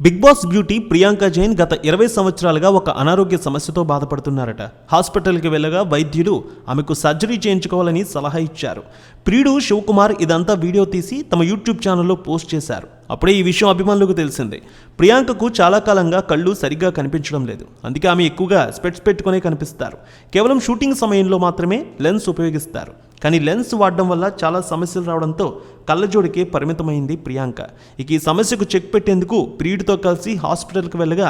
Bigg Boss beauty Priyanka Jain గత ఇరవై సంవత్సరాలుగా ఒక అనారోగ్య సమస్యతో బాధపడుతున్నారట. హాస్పిటల్కి వెళ్ళగా వైద్యులు ఆమెకు సర్జరీ చేయించుకోవాలని సలహా ఇచ్చారు. ప్రియుడు శివకుమార్ ఇదంతా వీడియో తీసి తమ యూట్యూబ్ ఛానల్లో పోస్ట్ చేశారు. అప్పుడే ఈ విషయం అభిమానులకు తెలిసింది. ప్రియాంకకు చాలా కాలంగా కళ్ళు సరిగ్గా కనిపించడం లేదు. అందుకే ఆమె ఎక్కువగా స్పెట్స్ పెట్టుకునే కనిపిస్తారు. కేవలం షూటింగ్ సమయంలో మాత్రమే లెన్స్ ఉపయోగిస్తారు. కానీ లెన్స్ వాడడం వల్ల చాలా సమస్యలు రావడంతో కళ్ళజోడికే పరిమితమైంది ప్రియాంక. ఇక ఈ సమస్యకు చెక్ పెట్టేందుకు ప్రియుడితో కలిసి హాస్పిటల్కి వెళ్ళగా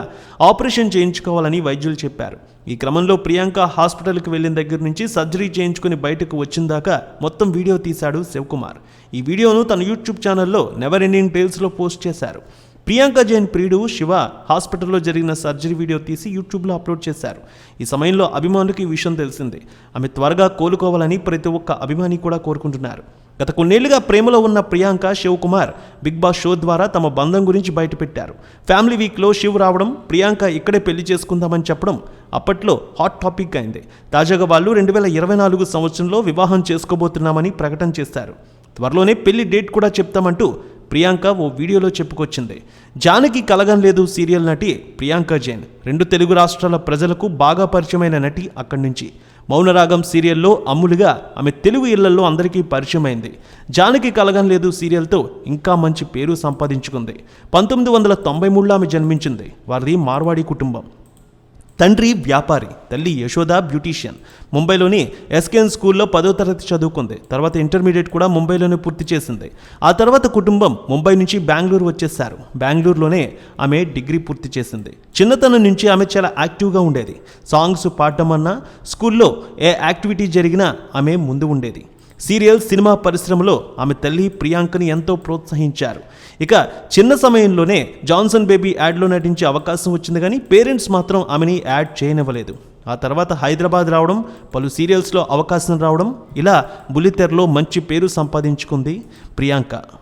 ఆపరేషన్ చేయించుకోవాలని వైద్యులు చెప్పారు. ఈ క్రమంలో ప్రియాంక హాస్పిటల్కి వెళ్ళిన దగ్గర నుంచి సర్జరీ చేయించుకుని బయటకు వచ్చిన దాకా మొత్తం వీడియో తీశాడు శివకుమార్. ఈ వీడియోను తన యూట్యూబ్ ఛానల్లో నెవర్ ఎండింగ్ టేల్స్లో పోస్ట్ చేశారు. ప్రియాంక జైన్ ప్రియుడు శివ హాస్పిటల్లో జరిగిన సర్జరీ వీడియో తీసి యూట్యూబ్లో అప్లోడ్ చేశారు. ఈ సమయంలో అభిమానులకు ఈ విషయం తెలిసిందే. ఆమె త్వరగా కోలుకోవాలని ప్రతి ఒక్క అభిమాని కూడా కోరుకుంటున్నారు. గత కొన్నేళ్ళుగా ప్రేమలో ఉన్న Priyanka Shivakumar Bigg Boss show ద్వారా తమ బంధం గురించి బయటపెట్టారు. ఫ్యామిలీ వీక్లో శివ్ రావడం ప్రియాంక ఇక్కడే పెళ్ళి చేసుకుందామని చెప్పడం అప్పట్లో హాట్ టాపిక్ అయింది. తాజాగా వాళ్ళు రెండు వేల ఇరవై నాలుగు సంవత్సరంలో వివాహం చేసుకోబోతున్నామని ప్రకటన చేశారు. త్వరలోనే పెళ్ళి డేట్ కూడా చెప్తామంటూ ప్రియాంక ఓ వీడియోలో చెప్పుకొచ్చింది. జానకి కలగం లేదు సీరియల్ నటి ప్రియాంక జైన్. రెండు తెలుగు రాష్ట్రాల ప్రజలకు బాగా పరిచయమైన నటి అక్కడి నుంచి. మౌనరాగం సీరియల్లో అమ్ములుగా ఆమె తెలుగు ఇళ్ళలో అందరికీ పరిచయమైంది. జానకి కలగం లేదు సీరియల్తో ఇంకా మంచి పేరు సంపాదించుకుంది. పంతొమ్మిది వందల తొంభై మూడులో ఆమె జన్మించింది. వారిది మార్వాడి కుటుంబం. తండ్రి వ్యాపారి తల్లి యశోద బ్యూటీషియన్. ముంబైలోని ఎస్కేఎన్ స్కూల్లో పదో తరగతి చదువుకుంది. తర్వాత ఇంటర్మీడియట్ కూడా ముంబైలోనే పూర్తి చేసింది. ఆ తర్వాత కుటుంబం ముంబై నుంచి బెంగళూరు వచ్చేసారు బెంగళూరులోనే ఆమె డిగ్రీ పూర్తి చేసింది. చిన్నతనం నుంచి ఆమె చాలా యాక్టివ్గా ఉండేది. సాంగ్స్ పాడటం అన్నా స్కూల్లో ఏ యాక్టివిటీ జరిగినా ఆమె ముందు ఉండేది. సీరియల్ సినిమా పరిశ్రమలో ఆమె తల్లి ప్రియాంకని ఎంతో ప్రోత్సహించారు. ఇక చిన్న సమయంలోనే జాన్సన్ బేబీ యాడ్లో నటించే అవకాశం వచ్చింది కానీ పేరెంట్స్ మాత్రం ఆమెని యాడ్ చేయనివ్వలేదు. ఆ తర్వాత హైదరాబాద్ రావడం పలు సీరియల్స్లో అవకాశం రావడం ఇలా బుల్లితెరలో మంచి పేరు సంపాదించుకుంది ప్రియాంక.